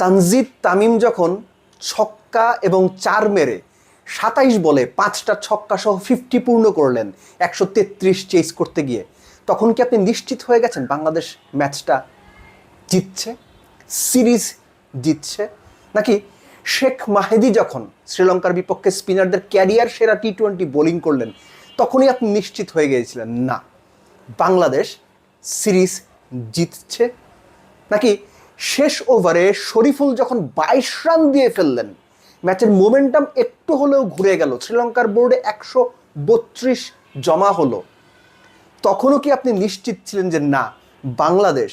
তানজিদ তামিম যখন ছক্কা এবং চার মেরে সাতাইশ বলে পাঁচটা ছক্কা সহ ফিফটি পূর্ণ করলেন, একশো তেত্রিশ চেস করতে গিয়ে, তখন কি আপনি নিশ্চিত হয়ে গেছেন বাংলাদেশ ম্যাচটা জিতছে? সিরিজ জিতছে? নাকি শেখ মাহেদি যখন শ্রীলঙ্কার বিপক্ষে স্পিনারদের ক্যারিয়ার সেরা টি টোয়েন্টি বোলিং করলেন, তখনই আপনি নিশ্চিত হয়ে গিয়েছিলেন, না। বাংলাদেশ সিরিজ জিতছে? নাকি শেষ ওভারে শরীফুল যখন বাইশ রান দিয়ে ফেললেন, ম্যাচের মোমেন্টাম একটু হলেও ঘুরে গেল। শ্রীলঙ্কার বোর্ডে একশো বত্রিশ জমা হলো। তখনও কি আপনি নিশ্চিত ছিলেন যে না, বাংলাদেশ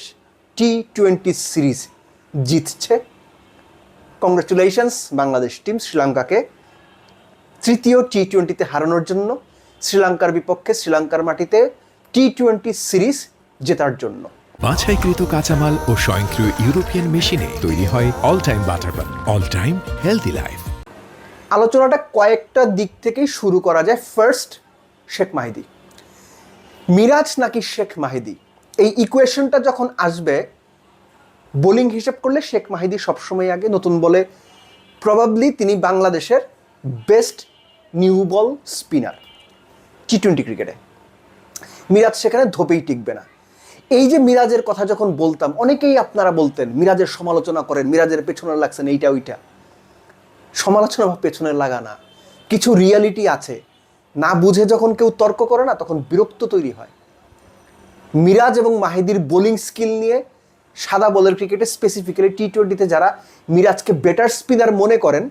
টি টোয়েন্টি সিরিজ জিতছে? কংগ্রেচুলেশনস বাংলাদেশ টিম শ্রীলঙ্কাকে তৃতীয় টি টোয়েন্টিতে হারানোর জন্য, শ্রীলঙ্কার বিপক্ষে শ্রীলঙ্কার মাটিতে টি টোয়েন্টি সিরিজ জেতার জন্য। বাছাইকৃত কাঁচামাল ও স্বয়ংক্রিয় ইউরোপিয়ান মেশিনে তৈরি হয় all time butter bun all time healthy life আলোচনাটা কয়েকটা দিক থেকেই শুরু করা যায়। ফার্স্ট শেখ মাহিদি। মিরাজ নাকি শেখ মাহিদি? এই ইকুয়েশনটা যখন আসবে বোলিং হিসেব করলে শেখ মাহিদি সবসময় আগে নতুন বলে। প্রবাবলি তিনি বাংলাদেশের best new ball spinner T twenty ক্রিকেটে মিরাজ সেখানে ধোপেই টিকবে না। এই যে মিরাজের কথা যখন বলতাম, অনেকেই আপনারা বলতেন, মিরাজের সমালোচনা করেন, মিরাজের পেছনে লাগছেন এইটা, ওইটা। সমালোচনা বা পেছনে লাগা না। কিছু রিয়ালিটি আছে। না বুঝে যখন কেউ তর্ক করে না, তখন বিরক্ত তৈরি হয়। মিরাজ এবং মাহিদির বোলিং স্কিল নিয়ে সাদা বলের ক্রিকেটে স্পেসিফিক্যালি টি টোয়েন্টিতে যারা মিরাজকে বেটার স্পিনার মনে করেন,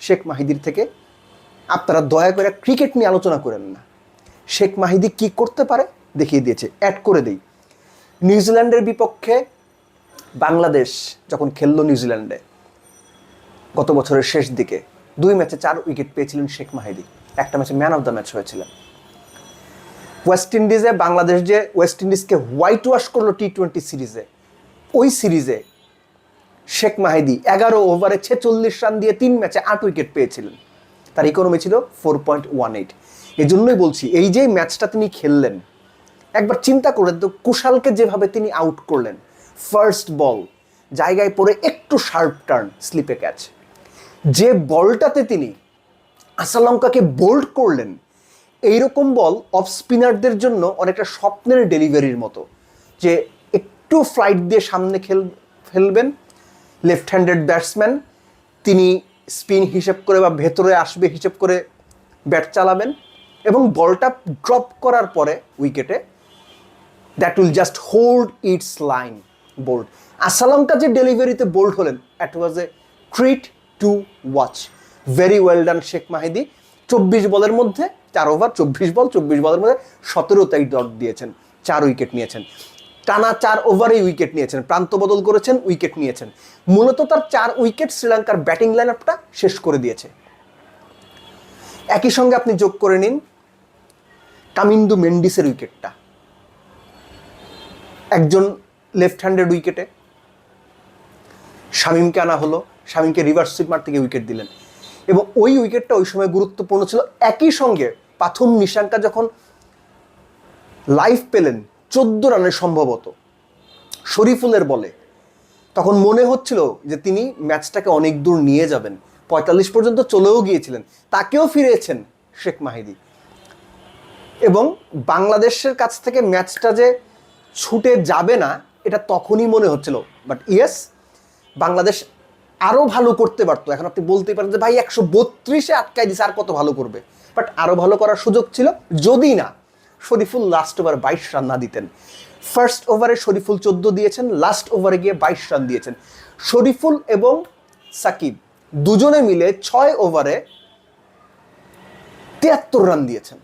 শেখ মাহিদির থেকে, আপনারা দয়া করে ক্রিকেট নিয়ে আলোচনা করেন না। শেখ মাহিদি কি করতে পারে, দেখিয়ে দিয়েছে। অ্যাড করে দেই। নিউজিল্যান্ডের বিপক্ষে বাংলাদেশ যখন খেললো নিউজিল্যান্ডে, গত বছরের শেষ দিকে, দুই ম্যাচে চার উইকেট পেয়েছিলেন শেখ মাহিদি। একটা ম্যাচে ম্যান অফ দ্য ম্যাচ হয়েছিলেন। ওয়েস্ট ইন্ডিজে, বাংলাদেশ যে ওয়েস্ট ইন্ডিজকে হোয়াইট ওয়াশ করল টি টোয়েন্টি সিরিজে, ওই সিরিজে শেখ মাহিদি এগারো ওভারে ছেচল্লিশ রান দিয়ে তিন ম্যাচে আট উইকেট পেয়েছিলেন। তার ইকোনমি ছিল ফোর পয়েন্ট ওয়ান এইট এই জন্যই বলছি, এই যে ম্যাচটা তিনি খেললেন একবার চিন্তা করলেন তো কুশালকে যেভাবে তিনি আউট করলেন ফার্স্ট বল জায়গায় পড়ে একটু শার্প টার্ন স্লিপে ক্যাচ যে বলটাতে তিনি আসালঙ্কাকে বোল্ড করলেন, এইরকম বল অফ স্পিনারদের জন্য অনেকটা স্বপ্নের ডেলিভারির মতো। যে একটু ফ্লাইট দিয়ে সামনে খেল, ফেলবেন লেফট হ্যান্ডেড ব্যাটসম্যান তিনি স্পিন হিসেব করে বা ভেতরে আসবে হিসেব করে ব্যাট চালাবেন এবং বলটা ড্রপ করার পরে উইকেটে that will just hold its line bowled Asalanka যে ডেলিভারিতে বোল্ড হলেন at was a treat to watch very well done Sheikh Mahedi চব্বিশ বলের মধ্যে, চার ওভার চব্বিশ বল, চব্বিশ বলের মধ্যে সতেরোটাই ডট দিয়েছেন, চার উইকেট নিয়েছেন। টানা চার ওভারেই উইকেট নিয়েছেন, প্রান্ত বদল করেছেন উইকেট নিয়েছেন। মূলত তার চার উইকেট শ্রীলঙ্কার ব্যাটিং লাইন আপটা শেষ করে দিয়েছে। একই সঙ্গে আপনি যোগ করে নিন, কামিন্দু মেন্ডিসের উইকেটটা একজন লেফট হ্যান্ডেড উইকেটে শামিমকে আনা হলো, শামিমকে রিভার্স সুইপ মার থেকে উইকেট দিলেন। এবং ওই উইকেটটা ওই সময় গুরুত্বপূর্ণ ছিল। একই সঙ্গে পাথুম নিশাঙ্কা যখন লাইফ পেলেন, চোদ্দ রানের সম্ভবত শরীফুলের বলে। তখন মনে হচ্ছিল যে তিনি ম্যাচটাকে অনেক দূর নিয়ে যাবেন। পঁয়তাল্লিশ পর্যন্ত চলেও গিয়েছিলেন। তাকেও ফিরেছেন শেখ মাহিদি। এবং বাংলাদেশের কাছ থেকে ম্যাচটা যে ছুটে যাবে না, এটা তখনই মনে হচ্ছিল। বাট ইয়েস বাংলাদেশ আরও ভালো করতে পারতো। এখন আপনি বলতেই পারেন যে, ভাই, একশো বত্রিশে আটকায় দিছে, আর কত ভালো করবে? বাট আরও ভালো করার সুযোগ ছিল যদি না শরীফুল লাস্ট ওভার বাইশ রান না দিতেন। ফার্স্ট ওভারে শরীফুল চোদ্দ দিয়েছেন লাস্ট ওভারে গিয়ে বাইশ রান দিয়েছেন। শরীফুল এবং সাকিব দুজনে মিলে ছয় ওভারে তিয়াত্তর রান দিয়েছেন।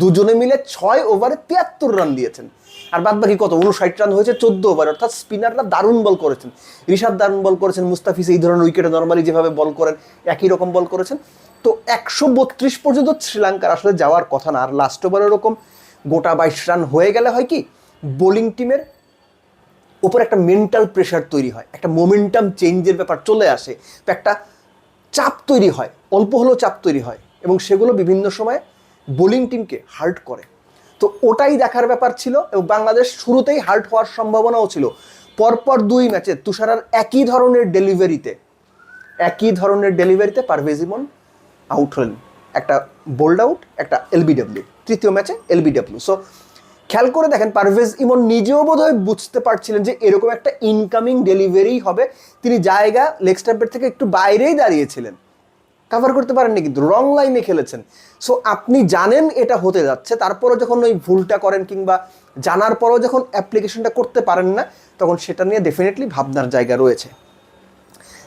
দুজনে মিলে ছয় ওভারে তিয়াত্তর রান দিয়েছেন। আর বাদ বাকি কত? উনষাট রান হয়েছে, চোদ্দ ওভার। অর্থাৎ স্পিনাররা দারুণ বল করেছেন। ঋষাদ দারুণ বল করেছেন, মুস্তাফিজ এই ধরনের উইকেটে নর্মালি যেভাবে বল করেন, একই রকম বল করেছেন। তো একশো বত্রিশ পর্যন্ত শ্রীলঙ্কার আসলে যাওয়ার কথা না। আর লাস্ট ওভার ওরকম গোটা বাইশ রান হয়ে গেলে হয় কি? বোলিং টিমের উপর একটা মেন্টাল প্রেশার তৈরি হয়। একটা মোমেন্টাম চেঞ্জের ব্যাপার চলে আসে। তো একটা চাপ তৈরি হয়, অল্প হলেও চাপ তৈরি হয়। এবং সেগুলো বিভিন্ন সময় বোলিং টিমকে হার্ট করে। তো ওটাই দেখার ব্যাপার ছিল এবং বাংলাদেশ শুরুতেই হার্ট হওয়ার সম্ভাবনাও ছিল। পরপর দুই ম্যাচে তুষারার একই ধরনের ডেলিভারিতে, একই ধরনের ডেলিভারিতে পারভেজ ইমন আউট হলেন। একটা বোল্ড আউট, একটা এলবিডব্লিউ। তৃতীয় ম্যাচে এলবিডব্লিউ। সো খেয়াল করে দেখেন, পারভেজ ইমন নিজেও বোধহয় বুঝতে পারছিলেন যে এরকম একটা ইনকামিং ডেলিভারি হবে। তিনি জায়গা লেগ স্ট্যাম্পের থেকে একটু বাইরেই দাঁড়িয়েছিলেন। কাভার করতে পারেননি, কিন্তু রং লাইনে খেলেছেন। সো আপনি জানেন এটা হতে যাচ্ছে তারপরে যখন ওই ভুলটা করেন কিংবা জানার পরেও যখন অ্যাপ্লিকেশনটা করতে পারেন না, তখন সেটা নিয়ে ডেফিনেটলি ভাবনার জায়গা রয়েছে।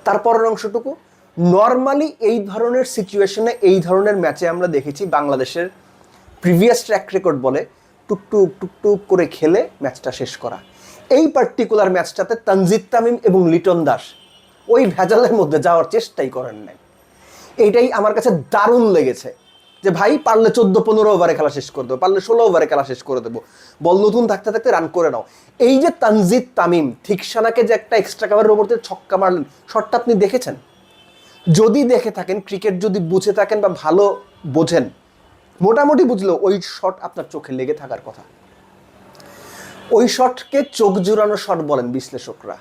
তারপরের অংশটুকু নর্মালি এই ধরনের সিচুয়েশনে এই ধরনের ম্যাচে আমরা দেখেছি বাংলাদেশের প্রিভিয়াস ট্র্যাক রেকর্ড বলে, টুকটুক টুকটুক করে খেলে ম্যাচটা শেষ করা। এই পার্টিকুলার ম্যাচটাতে তানজিদ তামিম এবং লিটন দাস, ওই ভেজালের মধ্যে যাওয়ার চেষ্টাই করেন নাই। এইটাই আমার কাছে দারুণ লেগেছে। যে ভাই, পারলে চোদ্দ, পনেরো ওভারে খেলা শেষ করে দেবো, পারলে ষোলো ওভারে খেলা শেষ করে দেবো। বল নতুন থাকতে থাকতে রান করে নাও। এই যে তানজিদ তামিম ঠিকসানাকে যে একটা এক্সট্রা কাভারের ওপর দিয়ে ছক্কা মারলেন, শটটা আপনি দেখেছেন? যদি দেখে থাকেন ক্রিকেট যদি বুঝে থাকেন বা ভালো বোঝেন, মোটামুটি বুঝলো ওই শট আপনার চোখে লেগে থাকার কথা। ওই শটকে চোখ জুড়ানো শট বলেন বিশ্লেষকরা।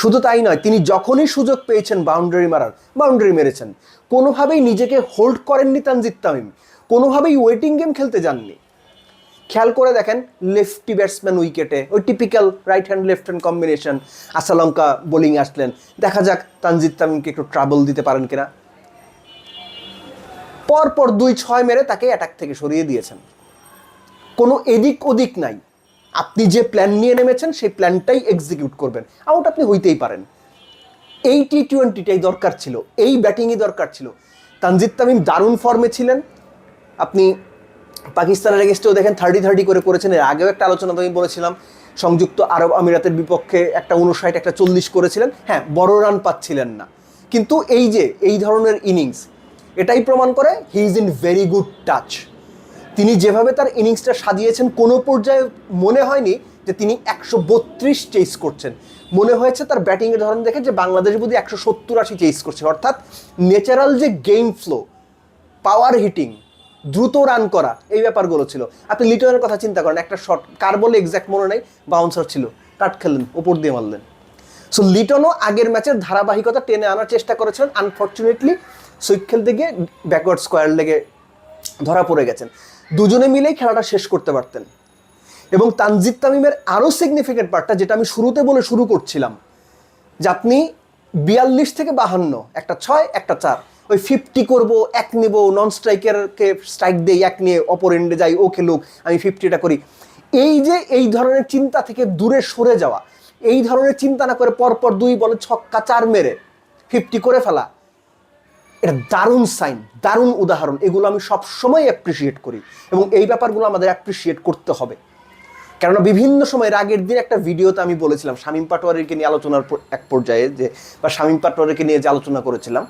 শুধু তাই নয়, তিনি যখনই সুযোগ পেয়েছেন বাউন্ডারি মারার বাউন্ডারি মেরেছেন। কোনোভাবেই নিজেকে হোল্ড করেননি তানজিদ তামিম। কোনোভাবেই ওয়েটিং গেম খেলতে যাননি। খেয়াল করে দেখেন লেফটি ব্যাটসম্যান উইকেটে ওই typical right hand left hand combination Asalanka bowling আসলেন। দেখা যাক তানজিদ তামিমকে একটু ট্রাবল দিতে পারেন কিনা। পরপর দুই ছয় মেরে তাকে অ্যাটাক থেকে সরিয়ে দিয়েছেন। কোনো এদিক ওদিক নাই। আপনি যে প্ল্যান নিয়ে নেমেছেন, সেই প্ল্যানটাই এক্সিকিউট করবেন। আউট আপনি হইতেই পারেন। এই টি টোয়েন্টিটাই দরকার ছিল, এই ব্যাটিংই দরকার ছিল। তানজিদ তামিম দারুণ ফর্মে ছিলেন। আপনি পাকিস্তানের এগেস্টেও দেখেন থার্টি থার্টি করে করেছেন। এর আগেও একটা আলোচনা আমি বলেছিলাম, সংযুক্ত আরব আমিরাতের বিপক্ষে একটা উনষাট একটা চল্লিশ করেছিলেন। হ্যাঁ বড় রান পাচ্ছিলেন না। কিন্তু এই যে, এই ধরনের ইনিংস এটাই প্রমাণ করে he is in very good touch তিনি যেভাবে তার ইনিংসটা সাজিয়েছেন, কোনো পর্যায়ে মনে হয়নি যে তিনি একশো বত্রিশ চেস করছেন। মনে হয়েছে তার ব্যাটিংয়ের ধরন দেখে যে বাংলাদেশ বুধি একশো সত্তর আশি চেস করছে। অর্থাৎ ন্যাচারাল যে গেম ফ্লো পাওয়ার হিটিং দ্রুত রান করা, এই ব্যাপারগুলো ছিল। আপনি লিটনের কথা চিন্তা করেন, একটা শট কার বলে এক্স্যাক্ট মনে নেই বাউন্সার ছিল, কাট খেললেন ওপর দিয়ে মারলেন। সো লিটনও আগের ম্যাচের ধারাবাহিকতা টেনে আনার চেষ্টা করেছিলেন। আনফর্চুনেটলি সুইপ খেলতে গিয়ে ব্যাকওয়ার্ড স্কোয়ার লেগে ধরা পড়ে গেছেন। দুজনে মিলেই খেলাটা শেষ করতে পারতেন। এবং তানজিদ তামিমের আরও সিগনিফিকেন্ট পার্টটা যেটা আমি শুরুতে বলে শুরু করছিলাম, যে আপনি বিয়াল্লিশ থেকে বাহান্ন, একটা ছয়, একটা চার, ওই ফিফটি করব, এক নেব নন স্ট্রাইকারকে স্ট্রাইক দেই, এক নিয়ে অপর এন্ডে যাই, ও খেলুক, আমি ফিফটিটা করি। এই যে এই ধরনের চিন্তা থেকে দূরে সরে যাওয়া, এই ধরনের চিন্তা না করে পরপর দুই বলে ছক্কা, চার মেরে ফিফটি করে ফেলা এটা দারুণ সাইন, দারুণ উদাহরণ। এগুলো আমি সবসময় অ্যাপ্রিসিয়েট করি এবং এই ব্যাপারগুলো আমাদের অ্যাপ্রিসিয়েট করতে হবে। কেননা বিভিন্ন সময় আগের দিন একটা ভিডিওতে আমি বলেছিলাম, শামীম পাটোয়ারিকে নিয়ে আলোচনার এক পর্যায়ে যে, বা শামীম পাটোয়ারিকে নিয়ে যে আলোচনা করেছিলাম,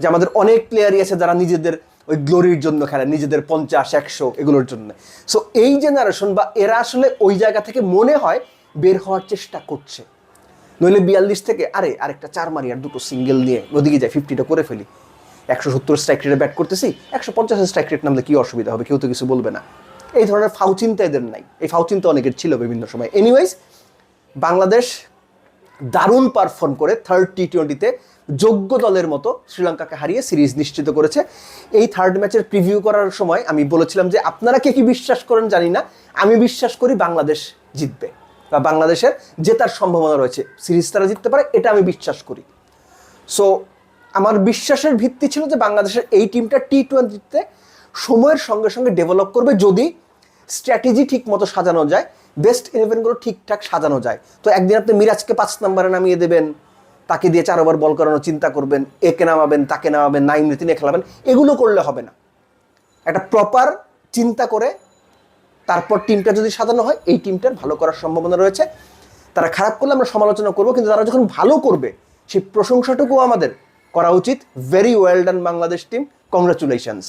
যে আমাদের অনেক প্লেয়ারই আছে যারা নিজেদের ওই গ্লোরির জন্য খেলে, নিজেদের পঞ্চাশ, একশো এগুলোর জন্য। সো এই জেনারেশন বা এরা আসলে ওই জায়গা থেকে মনে হয় বের হওয়ার চেষ্টা করছে। নইলে বিয়াল্লিশ থেকে, আরে, আরেকটা চার মারি আর দুটো সিঙ্গেল নিয়ে ওদিকে যায় ফিফটিটা করে ফেলি। একশো সত্তর স্ট্রাইক রেটে ব্যাট করতেছি, একশো পঞ্চাশের স্ট্রাইক রেট নামলে কী অসুবিধা হবে? কেউ তো কিছু বলবে না। এই ধরনের ফাউ চিন্তা এদের নাই। এই ফাউ চিন্তা অনেকের ছিল বিভিন্ন সময়। এনিওয়াইজ বাংলাদেশ দারুণ পারফর্ম করে থার্ড টি টোয়েন্টিতে যোগ্য দলের মতো শ্রীলঙ্কাকে হারিয়ে সিরিজ নিশ্চিত করেছে। এই থার্ড ম্যাচের প্রিভিউ করার সময় আমি বলেছিলাম যে, আপনারা কে কি বিশ্বাস করেন জানি না। আমি বিশ্বাস করি বাংলাদেশ জিতবে বা বাংলাদেশের জেতার সম্ভাবনা রয়েছে। সিরিজ তারা জিততে পারে, এটা আমি বিশ্বাস করি। সো আমার বিশ্বাসের ভিত্তি ছিল যে বাংলাদেশের এই টিমটা টি টোয়েন্টিতে সময়ের সঙ্গে সঙ্গে ডেভেলপ করবে যদি স্ট্র্যাটেজি ঠিক মতো সাজানো যায় বেস্ট ইলেভেনগুলো ঠিকঠাক সাজানো যায়। তো একদিন আপনি মিরাজকে পাঁচ নম্বরে নামিয়ে দেবেন, তাকে দিয়ে চার ওভার বল করানোর চিন্তা করবেন, একে নামাবেন, তাকে নামাবেন নাইন তিনে খেলাবেন, এগুলো করলে হবে না। একটা প্রপার চিন্তা করে তারপর টিমটা যদি সাজানো হয়, এই টিমটার ভালো করার সম্ভাবনা রয়েছে। তারা খারাপ করলে আমরা সমালোচনা করব, কিন্তু তারা যখন ভালো করবে, সেই প্রশংসাটুকু আমাদের। করা উচিত। Very well done Bangladesh team congratulations